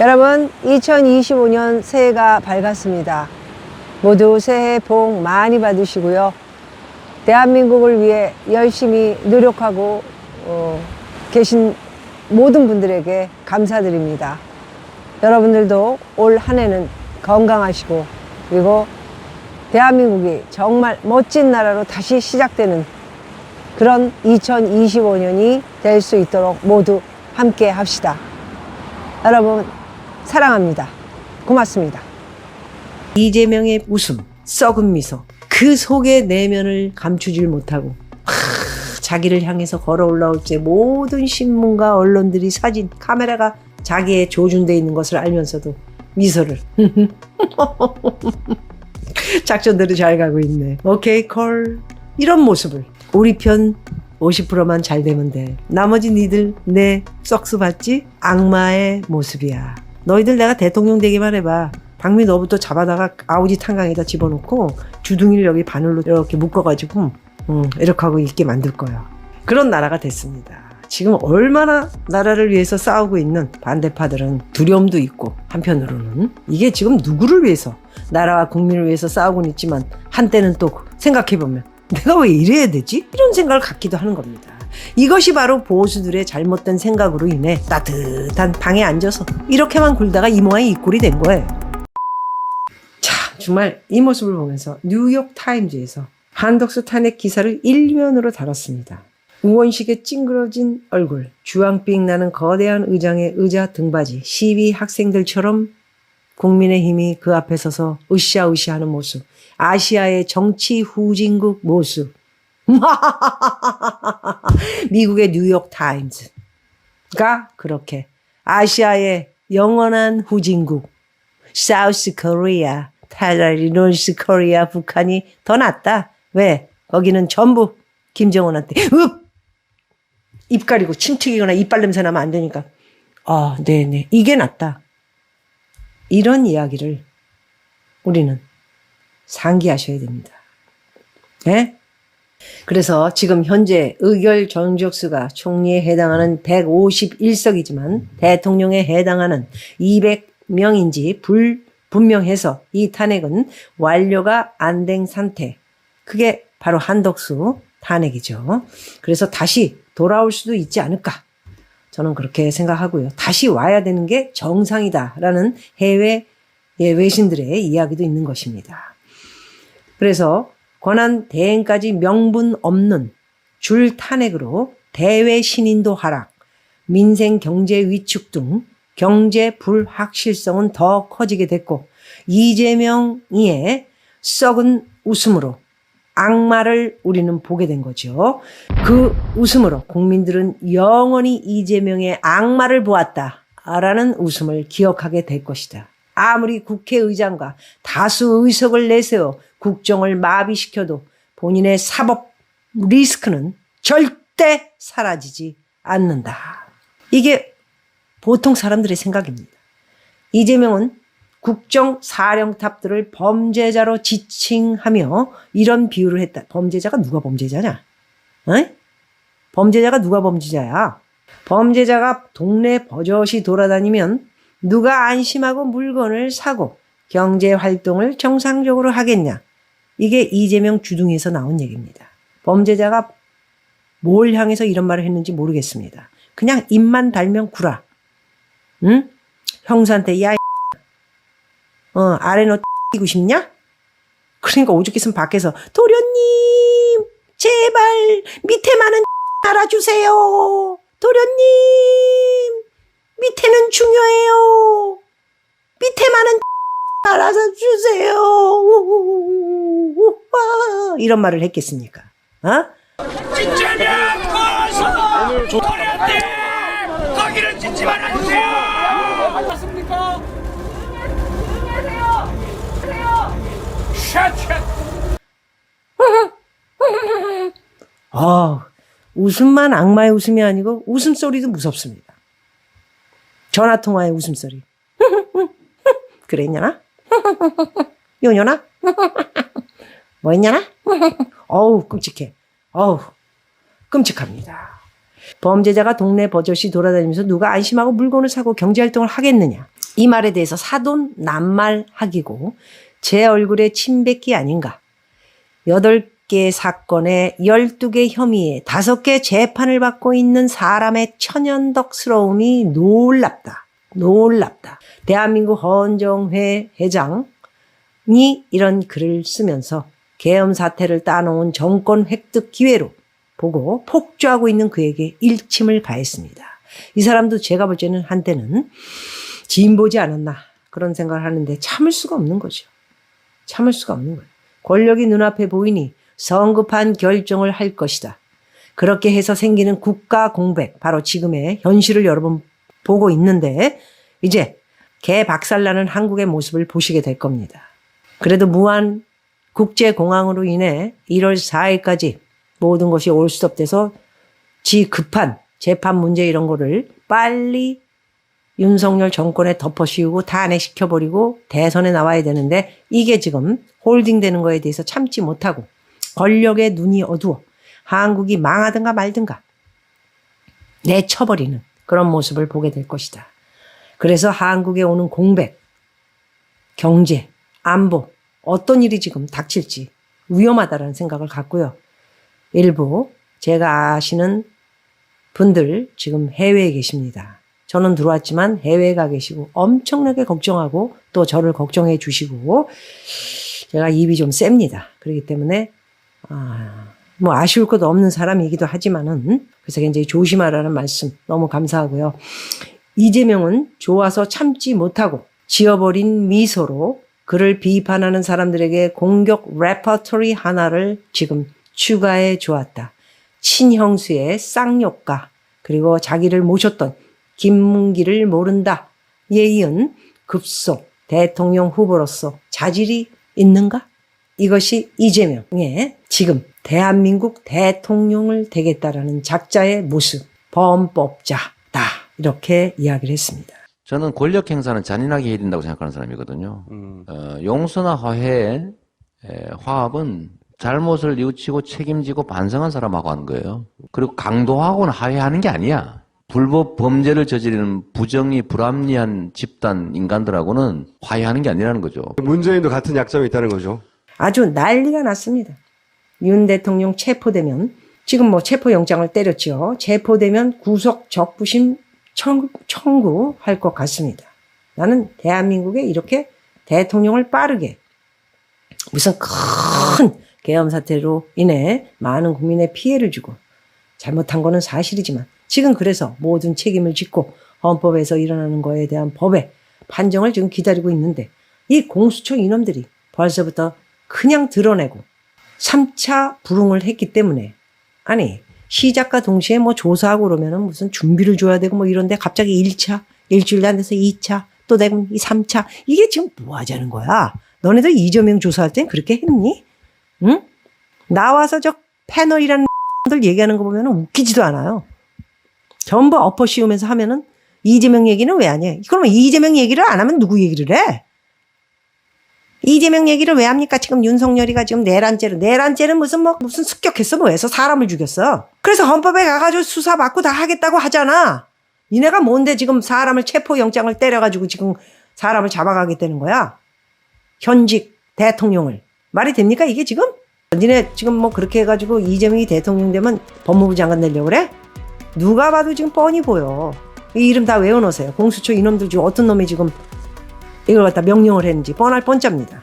여러분, 2025년 새해가 밝았습니다. 모두 새해 복 많이 받으시고요. 대한민국을 위해 열심히 노력하고 어, 계신 모든 분들에게 감사드립니다. 여러분들도 올 한 해는 건강하시고 그리고 대한민국이 정말 멋진 나라로 다시 시작되는 그런 2025년이 될 수 있도록 모두 함께 합시다. 여러분, 사랑합니다. 고맙습니다. 이재명의 웃음, 썩은 미소, 그 속의 내면을 감추질 못하고 하, 자기를 향해서 걸어 올라올 때 모든 신문과 언론들이 사진, 카메라가 자기의 조준돼 있는 것을 알면서도 미소를 작전대로 잘 가고 있네. 오케이 콜 이런 모습을 우리 편 50%만 잘 되면 돼. 나머지 니들 내 썩스 받지? 악마의 모습이야. 너희들 내가 대통령 되기만 해봐. 박미 너부터 잡아다가 아우지 탄강에다 집어넣고 주둥이를 여기 바늘로 이렇게 묶어가지고 음, 이렇게 하고 있게 만들 거야. 그런 나라가 됐습니다. 지금 얼마나 나라를 위해서 싸우고 있는 반대파들은 두려움도 있고 한편으로는 이게 지금 누구를 위해서 나라와 국민을 위해서 싸우고는 있지만 한때는 또 생각해보면 내가 왜 이래야 되지? 이런 생각을 갖기도 하는 겁니다. 이것이 바로 보수들의 잘못된 생각으로 인해 따뜻한 방에 앉아서 이렇게만 굴다가 이 모양이 이 꼴이 된 거예요. 참 정말 이 모습을 보면서 뉴욕 타임즈에서 한덕수 탄핵 기사를 일면으로 달았습니다. 우원식의 찡그러진 얼굴, 주황빛 나는 거대한 의장의 의자 등받이, 시위 학생들처럼 국민의힘이 그 앞에 서서 으쌰으쌰 하는 모습, 아시아의 정치 후진국 모습, 미국의 뉴욕 타임즈가 그렇게 아시아의 영원한 후진국, 사우스 코리아, 차라리 노스 코리아, 북한이 더 낫다. 왜? 거기는 전부 김정은한테 읍! 입 가리고 침 튀기거나 이빨 냄새 나면 안 되니까. 아, 네네. 이게 낫다. 이런 이야기를 우리는 상기하셔야 됩니다. 예? 그래서 지금 현재 의결 정적수가 총리에 해당하는 151석이지만 대통령에 해당하는 200명인지 불 분명해서 이 탄핵은 완료가 안 된 상태. 그게 바로 한덕수 탄핵이죠. 그래서 다시 돌아올 수도 있지 않을까. 저는 그렇게 생각하고요. 다시 와야 되는 게 정상이다라는 해외 예, 외신들의 이야기도 있는 것입니다. 그래서 권한 대행까지 명분 없는 줄 탄핵으로 대외 신인도 하락, 민생 경제 위축 등 경제 불확실성은 더 커지게 됐고 이재명의 썩은 웃음으로 악마를 우리는 보게 된 거죠. 그 웃음으로 국민들은 영원히 이재명의 악마를 보았다. 라는 웃음을 기억하게 될 것이다. 아무리 국회의장과 다수 의석을 내세워 국정을 마비시켜도 본인의 사법 리스크는 절대 사라지지 않는다. 이게 보통 사람들의 생각입니다. 이재명은 국정 사령탑들을 범죄자로 지칭하며 이런 비유를 했다. 범죄자가 누가 범죄자냐? 어? 범죄자가 누가 범죄자야? 범죄자가 동네 버젓이 돌아다니면 누가 안심하고 물건을 사고 경제 활동을 정상적으로 하겠냐? 이게 이재명 주둥이에서 나온 얘기입니다. 범죄자가 뭘 향해서 이런 말을 했는지 모르겠습니다. 그냥 입만 달면 구라. 응? 형사한테 야 어, 아래 너 끼고 싶냐? 그러니까 오죽했으면 밖에서 도련님 제발 밑에 많은 알아주세요. 도련님 밑에는 중요해요. 밑에 많은 알아서 주세요. 이런 말을 했겠습니까? 어? 진짜냐? 거서 도련님 거기를 짓지 말아주세요. 맞습니까? 샷샷. 아, 웃음만 악마의 웃음이 아니고 웃음소리도 무섭습니다. 전화통화의 웃음소리. 그랬냐나? 요녀나? 뭐 했냐나? 어우, 끔찍해. 어우, 끔찍합니다. 범죄자가 동네 버젓이 돌아다니면서 누가 안심하고 물건을 사고 경제활동을 하겠느냐? 이 말에 대해서 사돈 낱말하기고 제 얼굴에 침뱉기 아닌가. 여덟 개 사건에 열두 개 혐의에 다섯 개 재판을 받고 있는 사람의 천연덕스러움이 놀랍다. 놀랍다. 대한민국 헌정회 회장이 이런 글을 쓰면서 계엄 사태를 따놓은 정권 획득 기회로 보고 폭주하고 있는 그에게 일침을 가했습니다. 이 사람도 제가 볼 때는 한때는 진보지 않았나 그런 생각을 하는데 참을 수가 없는 거죠. 참을 수가 없는 거예요. 권력이 눈앞에 보이니 성급한 결정을 할 것이다. 그렇게 해서 생기는 국가 공백, 바로 지금의 현실을 여러분 보고 있는데, 이제 개 박살나는 한국의 모습을 보시게 될 겁니다. 그래도 무한 국제공항으로 인해 1월 4일까지 모든 것이 올스톱돼서 지 급한 재판 문제 이런 거를 빨리 윤석열 정권에 덮어씌우고 탄핵시켜버리고 대선에 나와야 되는데 이게 지금 홀딩되는 거에 대해서 참지 못하고 권력의 눈이 어두워 한국이 망하든가 말든가 내쳐버리는 그런 모습을 보게 될 것이다. 그래서 한국에 오는 공백, 경제, 안보, 어떤 일이 지금 닥칠지 위험하다라는 생각을 갖고요. 일부 제가 아시는 분들 지금 해외에 계십니다. 저는 들어왔지만 해외에 가 계시고 엄청나게 걱정하고 또 저를 걱정해 주시고 제가 입이 좀 셉니다. 그렇기 때문에 아, 뭐 아쉬울 것도 없는 사람이기도 하지만은 그래서 굉장히 조심하라는 말씀 너무 감사하고요. 이재명은 좋아서 참지 못하고 지어버린 미소로 그를 비판하는 사람들에게 공격 레퍼토리 하나를 지금 추가해 주었다. 친형수의 쌍욕가 그리고 자기를 모셨던 김문기를 모른다. 에 이은 급속 대통령 후보로서 자질이 있는가? 이것이 이재명의 지금 대한민국 대통령을 되겠다라는 작자의 모습, 범법자다. 이렇게 이야기를 했습니다. 저는 권력 행사는 잔인하게 해야 된다고 생각하는 사람이거든요. 어, 용서나 화해, 에, 화합은 잘못을 뉘우치고 책임지고 반성한 사람하고 하는 거예요. 그리고 강도하고는 화해하는 게 아니야. 불법 범죄를 저지르는 부정이 불합리한 집단 인간들하고는 화해하는 게 아니라는 거죠. 문재인도 같은 약점이 있다는 거죠. 아주 난리가 났습니다. 윤 대통령 체포되면 지금 뭐 체포영장을 때렸죠. 체포되면 구속 적부심 청, 청구 할 것 같습니다. 나는 대한민국에 이렇게 대통령을 빠르게 무슨 큰 계엄 사태로 인해 많은 국민의 피해를 주고 잘못한 거는 사실이지만 지금 그래서 모든 책임을 짓고 헌법에서 일어나는 거에 대한 법의 판정을 지금 기다리고 있는데 이 공수처 인원들이 벌써부터 그냥 드러내고 3차 불응을 했기 때문에 아니 시작과 동시에 뭐 조사하고 그러면은 무슨 준비를 줘야 되고 뭐 이런데 갑자기 1차 일주일 안 돼서 2차 또 되고 3차 이게 지금 뭐 하자는 거야 너네들 이재명 조사할 땐 그렇게 했니? 응? 나와서 저 패널이라는 들 얘기하는 거 보면 웃기지도 않아요. 전부 엎어 씌우면서 하면은 이재명 얘기는 왜 하냐? 그러면 이재명 얘기를 안 하면 누구 얘기를 해? 이재명 얘기를 왜 합니까? 지금 윤석열이가 지금 내란죄로 내란죄는 무슨 뭐 무슨 습격했어 뭐 해서 사람을 죽였어. 그래서 헌법에 가가지고 수사 받고 다 하겠다고 하잖아. 니네가 뭔데 지금 사람을 체포 영장을 때려가지고 지금 사람을 잡아가겠다는 거야? 현직 대통령을 말이 됩니까 이게 지금? 니네 지금 뭐 그렇게 해가지고 이재명이 대통령 되면 법무부 장관 내려고 그래? 누가 봐도 지금 뻔히 보여. 이 이름 다 외워놓으세요. 공수처 이놈들 중 어떤 놈이 지금 이걸 갖다 명령을 했는지 뻔할 뻔짭니다.